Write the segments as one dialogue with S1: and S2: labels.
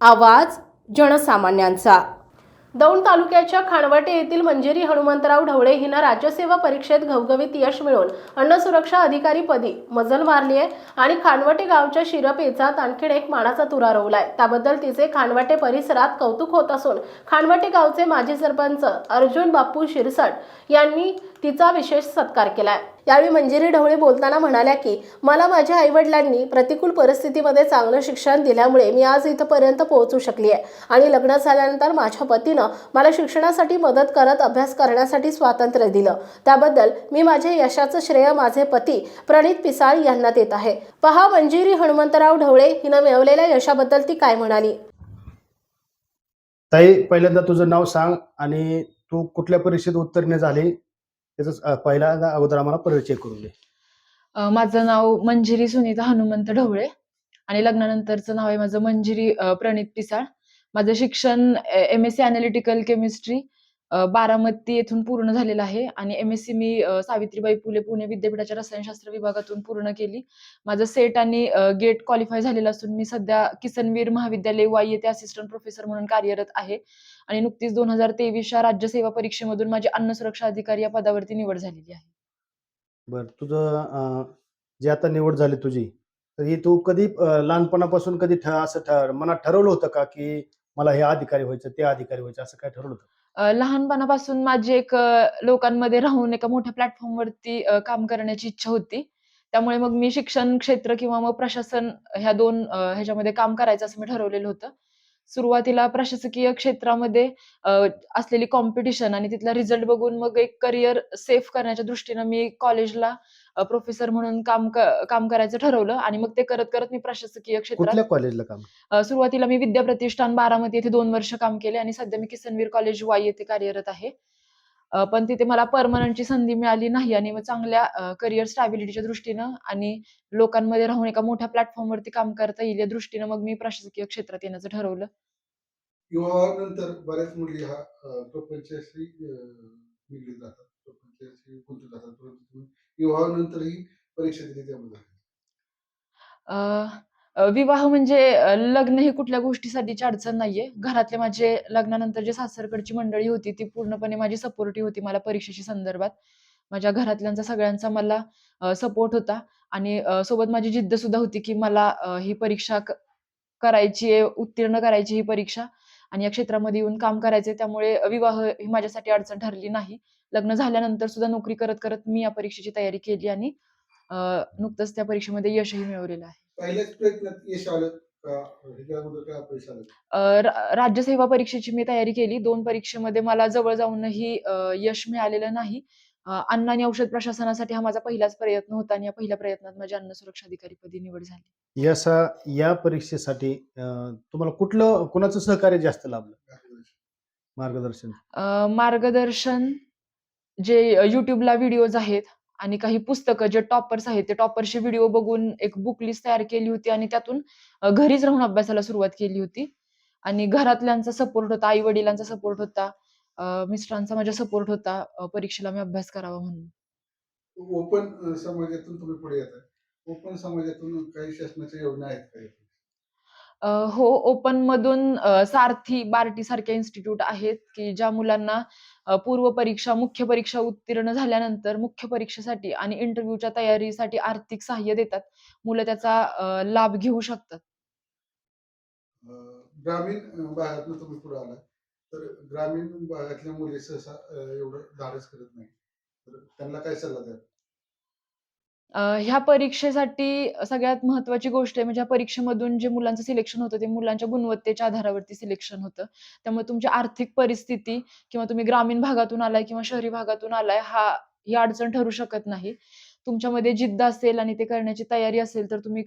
S1: आवाज जनसामान्यांचा. दौंड तालुक्याच्या खानवटे येथील मंजेरी हनुमंतराव ढवळे हिनं राज्यसेवा परीक्षेत घवघवीत यश मिळवून अन्न सुरक्षा अधिकारी पदी मजल मारली आहे आणि खानवटे गावच्या शिरपेचात आणखीन एक मानाचा तुरा रोवलाय. त्याबद्दल तिचे खानवटे परिसरात कौतुक होत असून खानवटे गावचे माजी सरपंच अर्जुन बाप्पू शिरसट यांनी तिचा विशेष सत्कार केला यावेळी मंजिरी ढवळे बोलताना म्हणाल्या की मला माझ्या आईवडिलांनी प्रतिकूल परिस्थितीमध्ये चांगलं शिक्षण दिल्यामुळे मी आज इथंपर्यंत पोहोचू शकली आहे आणि लग्न झाल्यानंतर माझ्या पतीनं मला शिक्षणासाठी मदत करत अभ्यास करण्यासाठी स्वातंत्र्य दिलं. त्याबद्दल मी माझे यशाचं श्रेय माझे पती प्रणित पिसाळ यांना देत आहे. पहा मंजिरी हनुमंतराव ढवळे हिनं मिळवलेल्या यशाबद्दल ती काय म्हणाली?
S2: ताई पहिल्यांदा तुझं नाव सांग आणि तू कुठल्या परीक्षेत उत्तीर्ण झाली? त्याचा पहिल्यांदा अगोदर आम्हाला परिचय करून दे.
S3: अ, माझं नाव मंजिरी सुनीता हनुमंत ढवळे आणि लग्नानंतरचं नाव आहे माझं मंजिरी अ, प्रणित पिसाळ. माझं शिक्षण M S C analytical chemistry Baramati येथून पूर्ण झालेलं आहे आणि एम एस सी मी सावित्रीबाई फुले पुणे विद्यापीठाच्या रसायनशास्त्र विभागातून पूर्ण केली. माझं सेट आणि गेट क्वालिफाय झालेलं असून मी सध्या किसनवीर महाविद्यालय वाई येथे असिस्टंट प्रोफेसर म्हणून कार्यरत आहे. आणि नुकतीच दोन हजार तेवीसच्या राज्यसेवा परीक्षेमधून माझी अन्न सुरक्षा अधिकारी या पदावरती निवड झालेली आहे.
S2: बर तुझं जे आता निवड झाली तुझी तर ही तू कधी लहानपणापासून कधी असं मनात ठरवलं होतं का की मला हे अधिकारी व्हायचं ते अधिकारी व्हायचं असं काय ठरवलं होतं?
S3: लहानपणापासून माझी एक लोकांमध्ये राहून एका मोठ्या प्लॅटफॉर्मवरती काम करण्याची इच्छा होती. त्यामुळे मग मी शिक्षण क्षेत्र किंवा मग प्रशासन ह्या दोन ह्याच्यामध्ये काम करायचं असं मी ठरवलेलं होतं. सुरुवातीला प्रशासकीय क्षेत्रामध्ये असलेली कॉम्पिटिशन आणि तिथला रिझल्ट बघून मग एक करियर सेफ करण्याच्या दृष्टीनं मी कॉलेजला प्रोफेसर म्हणून काम क काम करायचं ठरवलं आणि मग ते करत-करत मी प्रशासकीय क्षेत्रात
S2: कुठल्या कॉलेजला काम
S3: सुरुवातीला मी विद्याप्रतिष्ठान बारामती येथे 2 वर्ष काम केले आणि सध्या मी किसनवीर कॉलेज वाई येथे कार्यरत आहे. पण तिथे मला परमनंटची संधी मिळाली नाही आणि मग चांगल्या अ, करियर स्टॅबिलिटीच्या दृष्टीनं आणि लोकांमध्ये राहून एका मोठ्या प्लॅटफॉर्मवरती काम करता येईल या दृष्टीनं मग मी प्रशासकीय क्षेत्रात येण्याचं ठरवलं.
S4: विवाहानंतर बऱ्याच मुली हा प्रपंचाशी निगडीत जातात प्रपंचाशी जातात परंतु तुम्ही विवाहानंतरही परीक्षा दिली त्यामध्ये
S3: विवाह म्हणजे लग्न ही कुठल्या गोष्टीसाठीची अडचण नाहीये. घरातले माझे लग्नानंतर जे सासरकडची मंडळी होती ती पूर्णपणे माझी सपोर्टिव्ह होती मला परीक्षेशी संदर्भात. माझ्या घरातल्यांचा सगळ्यांचा मला सपोर्ट होता आणि सोबत माझी जिद्द सुद्धा होती, की मला ही परीक्षा करायची आहे, उत्तीर्ण करायची ही परीक्षा आणि या क्षेत्रामध्ये येऊन काम करायचे त्यामुळे विवाह ही माझ्यासाठी अडचण ठरली नाही. लग्न झाल्यानंतर सुद्धा नोकरी करत-करत मी या परीक्षेची तयारी केली आणि नुकतंच त्या परीक्षेमध्ये यशही मिळवलेलं आहे.
S4: पहिल्याच प्रयत्नात यश आलं
S3: राज्यसेवा परीक्षेची मी तयारी केली. 2 परीक्षेमध्ये मला जवळ जाऊनही यश मिळालेलं नाही. अन्न आणि औषध प्रशासनासाठी हा माझा पहिलाच प्रयत्न होता आणि या पहिल्या प्रयत्नात माझी अन्न सुरक्षा अधिकारीपदी निवड झाली.
S2: यासा या परीक्षेसाठी तुम्हाला कुठलं कुणाचं सहकार्य जास्त लाभलं मार्गदर्शन
S3: अ, मार्गदर्शन जे युट्यूबला व्हिडिओज आहेत आणि काही पुस्तकं जे टॉपर्स आहेत, ते टॉपरचे व्हिडिओ बघून एक बुक लिस्ट तयार केली होती आणि त्यातून घरीच राहून अभ्यासाला सुरुवात केली होती. आणि घरातल्यांचा सपोर्ट होता, आई-वडिलांचा सपोर्ट होता, मिस्टरांचा माझ्या सपोर्ट होता परीक्षेला मी अभ्यास करावा म्हणून.
S4: ओपन समाजातून तुम्ही पुढे येतात ओपन समाजातून काही शासनाच्या योजना आहेत काही
S3: हो, ओपन मधून सारथी, बार्टी सारख्या इन्स्टिट्यूट आहेत, की ज्या मुलांना पूर्व परीक्षा, मुख्य परीक्षा उत्तीर्ण झाल्यानंतर मुख्य परीक्षेसाठी आणि इंटरव्ह्यूच्या तयारीसाठी आर्थिक सहाय्य देतात. मुलं त्याचा लाभ घेऊ शकतात.
S4: ग्रामीण भागातून तुम्ही पुढे आला तर ग्रामीण भागातल्या मुली सहसा एवढं धाडस करत नाही तर त्यांना काय सल्ला द्या
S3: अ, ह्या परीक्षेसाठी सगळ्यात महत्त्वाची गोष्ट आहे म्हणजे परीक्षेमधून जे मुलांचं सिलेक्शन होतं, ते मुलांच्या गुणवत्तेच्या आधारावरती सिलेक्शन होतं. त्यामुळे तुमची आर्थिक परिस्थिती किंवा तुम्ही ग्रामीण भागातून आलाय किंवा शहरी भागातून आलाय, हा ही अडचण ठरू शकत नाही. तुमच्यामध्ये जिद्द असेल आणि ते करण्याची तयारी असेल, तर तुम्ही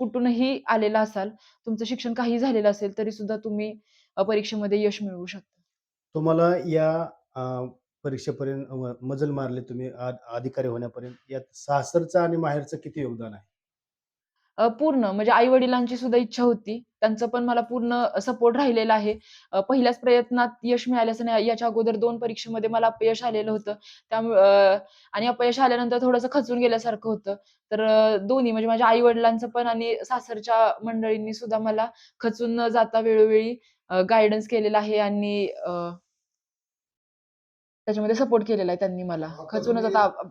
S3: कुठूनही आलेला असाल, तुमचं शिक्षण काही झालेलं असेल, तरी सुद्धा तुम्ही अ, परीक्षेमध्ये यश मिळवू शकता.
S2: तुम्हाला या परीक्षेपर्यंत मजल मारले तुम्ही अधिकारी होण्यापर्यंत यात सासरचं आणि माहेरचं किती योगदान आहे
S3: पूर्ण म्हणजे आई-वडिलांची सुद्धा इच्छा होती. त्यांचं पण मला पूर्ण सपोर्ट राहिलेला आहे. पहिल्याच प्रयत्नात यश मिळाल्याचं नाही. याच्या अगोदर दोन परीक्षेमध्ये मला अपयश आलेलं होतं. त्यामुळे आणि अपयश आल्यानंतर थोडंसं खचून गेल्यासारखं होतं. तर दोन्ही म्हणजे माझ्या आई-वडिलांचं पण आणि सासरच्या मंडळींनी सुद्धा मला खचून न जाता वेळोवेळी गायडन्स केलेला आहे आणि त्याच्यामध्ये सपोर्ट केलेला आहे त्यांनी मला.
S4: आता
S3: खचून न
S4: तुम्ही
S3: जाता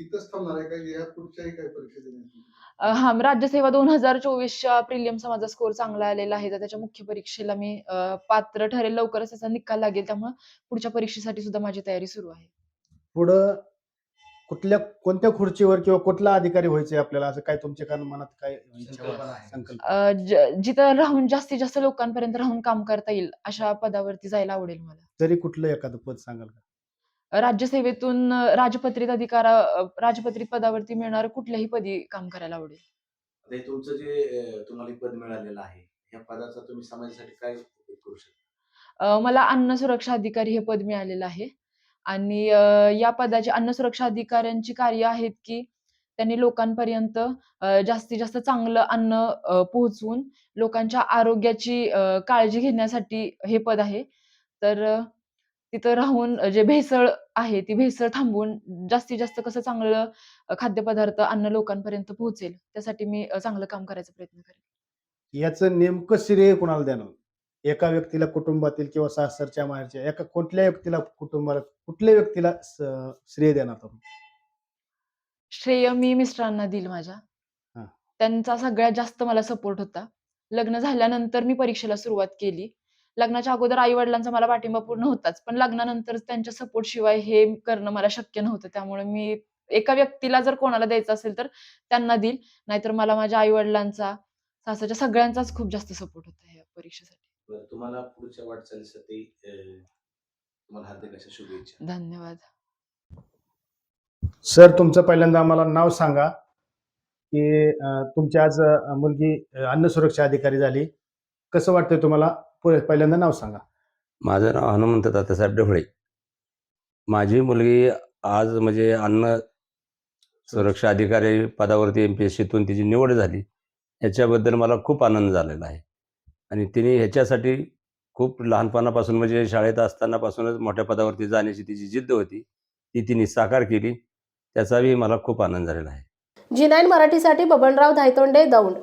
S4: इथंच थांबणार आहे का या पुढच्याही काही परीक्षा देण्यात
S3: अ, हां, राज्यसेवा 2024च्या प्रिलिम्सचा माझा स्कोर चांगला आलेला आहे. तर त्याच्या मुख्य परीक्षेला मी अ, पात्र ठरेल. लवकरच त्याचा निकाल लागेल. त्यामुळं पुढच्या परीक्षेसाठी सुद्धा माझी तयारी सुरू आहे.
S2: पुढं कुठल्या कोणत्या खुर्चीवर किंवा कुठला अधिकारी व्हायचंय आपल्याला असं काय तुमच्या कान मनात काय इच्छा
S5: संकल्पना
S2: वगैरे?
S5: आहे.
S2: संकल्प
S3: अ, ज जिथं राहून जास्तीत जास्त लोकांपर्यंत राहून काम करता येईल, अशा पदावरती जायला आवडेल मला.
S2: तरी कुठलं एखादं पद सांगाल का
S3: राज्यसेवेतून राजपत्रित अधिकारा राजपत्रित पदावरती मिळणारं कुठल्याही पदी काम करायला आवडेल.
S5: आता हे तुमचं जे तुम्हाला पद मिळालेलं आहे या पदाचा तुम्ही समाजासाठी काय उपयोग करू शकता
S3: अ, मला अन्न सुरक्षा अधिकारी हे पद मिळालेलं आहे आणि अ, या पदाचे अन्न सुरक्षा अधिकाऱ्यांची कार्य आहेत की त्यांनी लोकांपर्यंत अ, जास्तीत जास्त चांगलं अन्न अ, पोहोचवून लोकांच्या आरोग्याची अ, काळजी घेण्यासाठी हे पद आहे. तर अ, तिथं राहून जे भेसळ आहे, ती भेसळ थांबवून जास्तीत जास्त कसं चांगलं खाद्यपदार्थ, अन्न लोकांपर्यंत पोहोचेल, त्यासाठी मी चांगलं काम करायचा प्रयत्न करेन.
S2: याचं नेमकं श्रेय कोणाला देणार एका व्यक्तीला कुटुंबातील किंवा सासरच्या माहेरच्या एका कुठल्या व्यक्तीला कुटुंबाला कुठल्या व्यक्तीला श्रेय देणार आपण
S3: श्रेय मी मिस्टरांना देईल माझ्या. त्यांचा सगळ्यात जास्त मला सपोर्ट होता. लग्न झाल्यानंतर मी परीक्षेला सुरुवात केली. लग्नाच्या अगोदर आई-वडिलांचा मला पाठिंबा पूर्ण होताच. पण लग्नानंतर त्यांच्या सपोर्ट शिवाय हे करणं मला शक्य नव्हतं. त्यामुळे मी एका व्यक्तीला जर कोणाला द्यायचं असेल तर त्यांना देईल. नाहीतर मला माझ्या आई-वडिलांचा, सासरच्या सगळ्यांचाच खूप जास्त सपोर्ट होता या परीक्षेसाठी.
S5: तुम्हाला पुढच्या वाटचालीसाठी अ, तुम्हाला हार्दिक अशा शुभेच्छा
S3: धन्यवाद.
S2: सर तुमचं पहिल्यांदा आम्हाला नाव सांगा की तुमची आज मुलगी अन्न सुरक्षा अधिकारी झाली कसं वाटतंय तुम्हाला पुढे पहिल्यांदा नाव सांगा.
S6: माझं नाव हनुमंत तात्यासाहेब ढवळे माझी मुलगी आज म्हणजे अन्न सुरक्षा अधिकारी पदावरती एम पी एस सीतून तिची निवड झाली. याच्याबद्दल मला खूप आनंद झालेला आहे. आणि तिने ह्याच्यासाठी खूप लहानपणापासून म्हणजे शाळेत असतानापासूनच मोठ्या पदावरती जाण्याची तिची जिद्द होती. ती तिने साकार केली. त्याचाही मला खूप आनंद झालेला आहे.
S1: जी नाईन मराठीसाठी बबनराव धायतोंडे दौंड.